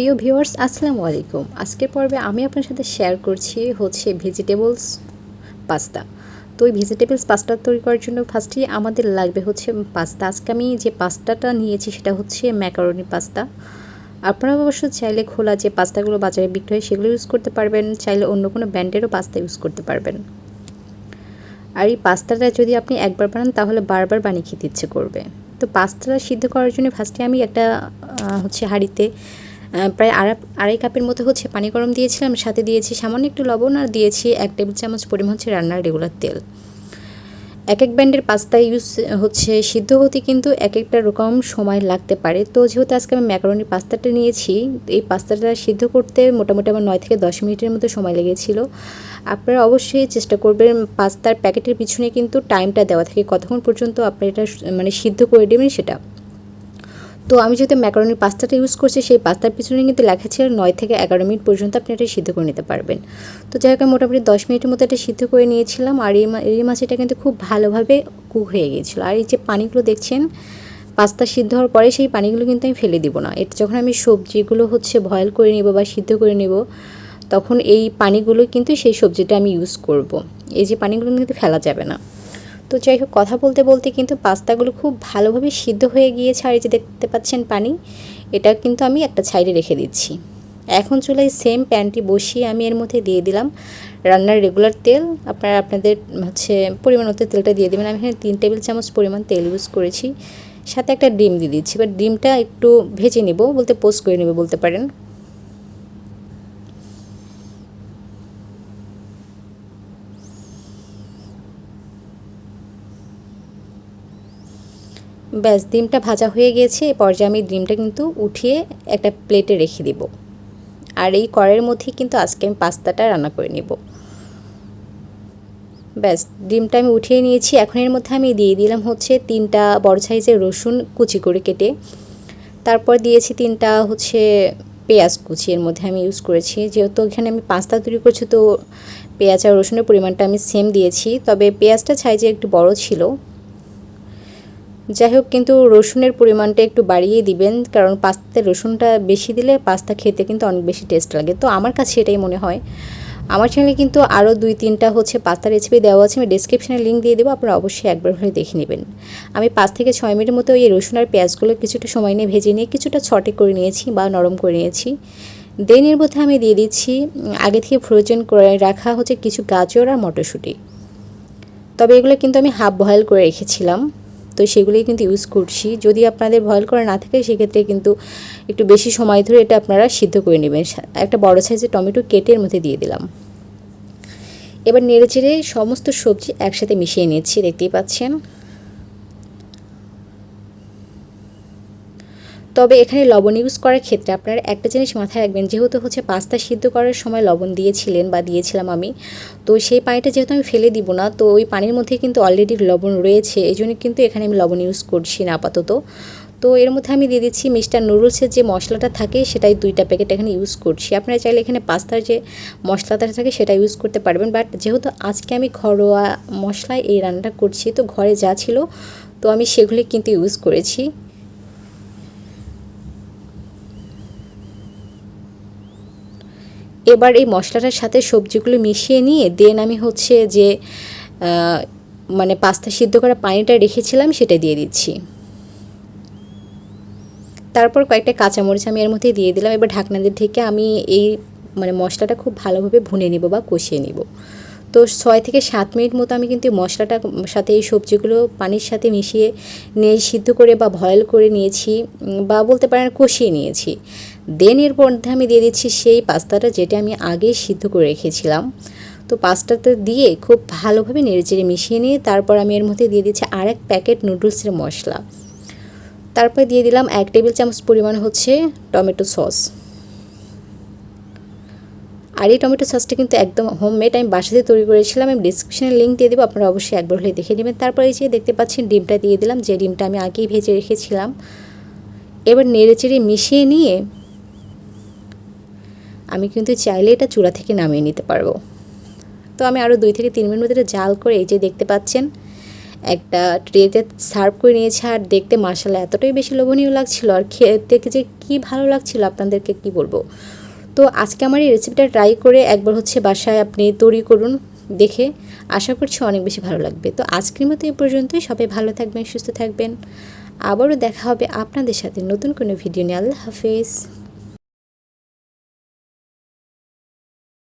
প্রিয় ভিউয়ার্স, আসসালামু আলাইকুম। আজকের পর্বে আমি আপনার সাথে শেয়ার করছি হচ্ছে ভেজিটেবলস পাস্তা তো ওই ভেজিটেবলস পাস্তা তৈরি করার জন্য ফার্স্টেই আমাদের লাগবে হচ্ছে পাস্তা আজকে আমি যে পাস্তাটা নিয়েছি সেটা হচ্ছে ম্যাকারনি পাস্তা আপনারা অবশ্য চাইলে খোলা যে পাস্তাগুলো বাজারে বিক্রি হয় সেগুলো ইউজ করতে পারবেন, চাইলে অন্য কোনো ব্র্যান্ডেরও পাস্তা ইউজ করতে পারবেন। আর এই পাস্তাটা যদি আপনি একবার বানান, তাহলে বারবার বানিয়ে খেতে ইচ্ছে করবে। তো পাস্তাটা সিদ্ধ করার জন্য ফার্স্টে আমি একটা হচ্ছে হাঁড়িতে প্রায় আড়া আড়াই কাপের মতো হচ্ছে পানি গরম দিয়েছিলাম, সাথে দিয়েছি সামান্য একটু লবণ আর দিয়েছি এক টেবিল চামচ পরিমাণ হচ্ছে রান্নার রেগুলার তেল। এক এক ব্র্যান্ডের পাস্তা ইউজ হচ্ছে সিদ্ধ হতে কিন্তু এক একটা রকম সময় লাগতে পারে। তো যেহেতু আজকে আমি ম্যাকারনি পাস্তাটা নিয়েছি, এই পাস্তাটা সিদ্ধ করতে মোটামুটি আমার নয় থেকে দশ মিনিটের মতো সময় লেগেছিল। আপনারা অবশ্যই চেষ্টা করবেন পাস্তার প্যাকেটের পিছনে কিন্তু টাইমটা দেওয়া থাকে, কতক্ষণ পর্যন্ত আপনি এটা মানে সিদ্ধ করে দেবেন সেটা। তো আমি যেহেতু ম্যাকারনির পাস্তাটা ইউজ করছি, সেই পাস্তার পিছনে কিন্তু লেখা ছিল নয় থেকে এগারো মিনিট পর্যন্ত আপনি এটা সিদ্ধ করে নিতে পারবেন। তো যাই হোক মোটামুটি দশ মিনিটের মতো এটা সিদ্ধ করে নিয়েছিলাম। আর এই মাছ এটা কিন্তু খুব ভালোভাবে কুক হয়ে গিয়েছিল। আর এই যে পানিগুলো দেখছেন, পাস্তা সিদ্ধ হওয়ার পরে সেই পানিগুলো কিন্তু আমি ফেলে দিব না। এটা যখন আমি সবজিগুলো হচ্ছে বয়েল করে নেব বা সিদ্ধ করে নেব, তখন এই পানিগুলো কিন্তু সেই সবজিটা আমি ইউজ করব। এই যে পানিগুলো কিন্তু ফেলা যাবে না। তো যাই হোক, কথা বলতে বলতে কিন্তু পাস্তাগুলো খুব ভালোভাবে সিদ্ধ হয়ে গিয়েছে আর এই যে দেখতে পাচ্ছেন পানি, এটা কিন্তু আমি একটা সাইডে রেখে দিচ্ছি। এখন চুলায় সেম প্যানটি বসিয়ে আমি এর মধ্যে দিয়ে দিলাম রান্নার রেগুলার তেল। আপনারা আপনাদের হচ্ছে পরিমাণ মতো তেলটা দিয়ে দেবেন। আমি এখানে তিন টেবিল চামচ পরিমাণ তেল ইউজ করেছি। সাথে একটা ডিম দিয়ে দিচ্ছি। এবার ডিমটা একটু ভেজে নেব, বলতে পোস্ট করে নেব বলতে পারেন। ব্যাস, ডিমটা ভাজা হয়ে গিয়েছে এ পর্যায়ে আমি ডিমটা কিন্তু উঠিয়ে একটা প্লেটে রেখে দিব। আর এই কড়াইয়ের মধ্যেই কিন্তু আজকে আমি পাস্তাটা রান্না করে নেব। ব্যাস, ডিমটা আমি উঠিয়ে নিয়েছি। এখন এর মধ্যে আমি দিয়ে দিলাম হচ্ছে তিনটা বড় সাইজের রসুন কুচি করে কেটে। তারপর দিয়েছি তিনটা হচ্ছে পেঁয়াজ কুচি এর মধ্যে আমি ইউজ করেছি। যেহেতু এখানে আমি পাস্তা তৈরি করছি, তো পেঁয়াজ আর রসুনের পরিমাণটা আমি সেম দিয়েছি। তবে পেঁয়াজটা সাইজে একটু বড় ছিল। যাই হোক, কিন্তু রসুনের পরিমাণটা একটু বাড়িয়ে দিবেন, কারণ পাস্তাতে রসুনটা বেশি দিলে পাস্তা খেতে কিন্তু অনেক বেশি টেস্ট লাগে। তো আমার কাছে এটাই মনে হয়। আমার চ্যানেলে কিন্তু আরও দুই তিনটা হচ্ছে পাস্তা রেসিপি দেওয়া আছে, আমি ডিসক্রিপশানে লিঙ্ক দিয়ে দেবো, আপনারা অবশ্যই একবার হলে দেখে নেবেন। আমি পাঁচ থেকে ছয় মিনিটের মতো এই রসুন আর পেঁয়াজগুলো কিছুটা সময় নিয়ে ভেজে নিয়ে কিছুটা ছটে করে নিয়েছি বা নরম করে নিয়েছি। দেন এর মধ্যে আমি দিয়ে দিচ্ছি আগে থেকে ফ্রোজেন করে রাখা হচ্ছে কিছু গাজর আর মটরশুঁটি। তবে এগুলো কিন্তু আমি হাফ বয়েল করে রেখেছিলাম। তো সেগুলোই কিন্তু ইউজ করছি। যদি আপনাদের বয়েল করা না থাকে, সেক্ষেত্রে কিন্তু একটু বেশি সময় ধরে এটা আপনারা সিদ্ধ করে নেবেন। একটা বড় সাইজের টমেটো কেটের মধ্যে দিয়ে দিলাম। এবার নেড়ে চেড়ে সমস্ত সবজি একসাথে মিশিয়ে নিচ্ছি, দেখতেই পাচ্ছেন। তবে এখানে লবণ ইউজ করার ক্ষেত্রে আপনারা একটা জিনিস মাথায় রাখবেন, যেহেতু হচ্ছে পাস্তা সিদ্ধ করার সময় লবণ দিয়েছিলেন বা দিয়েছিলাম আমি, তো সেই পানিটা যেহেতু আমি ফেলে দিব না, তো ওই পানির মধ্যে কিন্তু অলরেডি লবণ রয়েছে, এই জন্য কিন্তু এখানে আমি লবণ ইউজ করছি না আপাতত। তো এর মধ্যে আমি দিয়ে দিচ্ছি মিস্টার নুডলসের যে মশলাটা থাকে, সেটাই দুইটা প্যাকেট এখানে ইউজ করছি। আপনারা চাইলে এখানে পাস্তার যে মশলাটা থাকে, সেটা ইউজ করতে পারবেন বাট যেহেতু আজকে আমি ঘরোয়া মশলায় এই রান্নাটা করছি, তো ঘরে যা ছিল, তো আমি সেগুলি কিন্তু ইউজ করেছি। এবার এই মশলাটার সাথে সবজিগুলো মিশিয়ে নিয়ে দেন আমি হচ্ছে যে মানে পাস্তা সিদ্ধ করা পানিটা রেখেছিলাম, সেটা দিয়ে দিচ্ছি। তারপর কয়েকটা কাঁচামরিচ আমি এর মধ্যে দিয়ে দিলাম। এবার ঢাকনা দিয়ে ঢেকে আমি এই মানে মশলাটা খুব ভালোভাবে ভুনে নিব বা কষিয়ে নিব। তো ছয় থেকে সাত মিনিট মতো আমি কিন্তু মশলাটা, সাথে এই সবজিগুলো পানির সাথে মিশিয়ে নিয়ে সিদ্ধ করে বা ভয়েল করে নিয়েছি, বা বলতে পারেন কষিয়ে নিয়েছি। দেন এর মধ্যে আমি দিয়ে দিচ্ছি সেই পাস্তাটা যেটা আমি আগে সিদ্ধ করে রেখেছিলাম। তো পাস্তাটা দিয়ে খুব ভালোভাবে নেড়েচেড়ে মিশিয়ে নিয়ে তারপর আমি এর মধ্যে দিয়ে দিচ্ছি আর এক প্যাকেট নুডলসের মশলা। তারপর দিয়ে দিলাম এক টেবিল চামচ পরিমাণ হচ্ছে টমেটো সস। আর এই টমেটো সসটা কিন্তু একদম হোমমেড, আমি বাসাতে তৈরি করেছিলাম, আমি ডিসক্রিপশনে লিঙ্ক দিয়ে দেবো, আপনারা অবশ্যই একবার হলে দেখে নেবেন। তারপর এই যে দেখতে পাচ্ছেন ডিমটা দিয়ে দিলাম, যে ডিমটা আমি আগেই ভেজে রেখেছিলাম। এবার নেড়ে চেড়ে মিশিয়ে নিয়ে আমি কিন্তু চাইলে এটা চূড়া থেকে নামিয়ে নিতে পারব। তো আমি আরও দুই থেকে তিন মিনিট মধ্যে এটা জাল করে এই যে দেখতে পাচ্ছেন, একটা ট্রেতে সার্ভ করে নিয়েছে আর দেখতে মাসালা এতটাই বেশি লোভনীয় লাগছিল আর খেতে যে কি ভালো লাগছিল আপনাদেরকে কি বলব। তো আজকে আমার এই রেসিপিটা ট্রাই করে একবার হচ্ছে বাসায় আপনি তৈরি করুন দেখে আশা করছি অনেক বেশি ভালো লাগবে। তো আজকের মতো এই পর্যন্তই, সবাই ভালো থাকবেন, সুস্থ থাকবেন। আবারও দেখা হবে আপনাদের সাথে নতুন কোনো ভিডিও নিয়ে। আল্লাহ হাফিজ।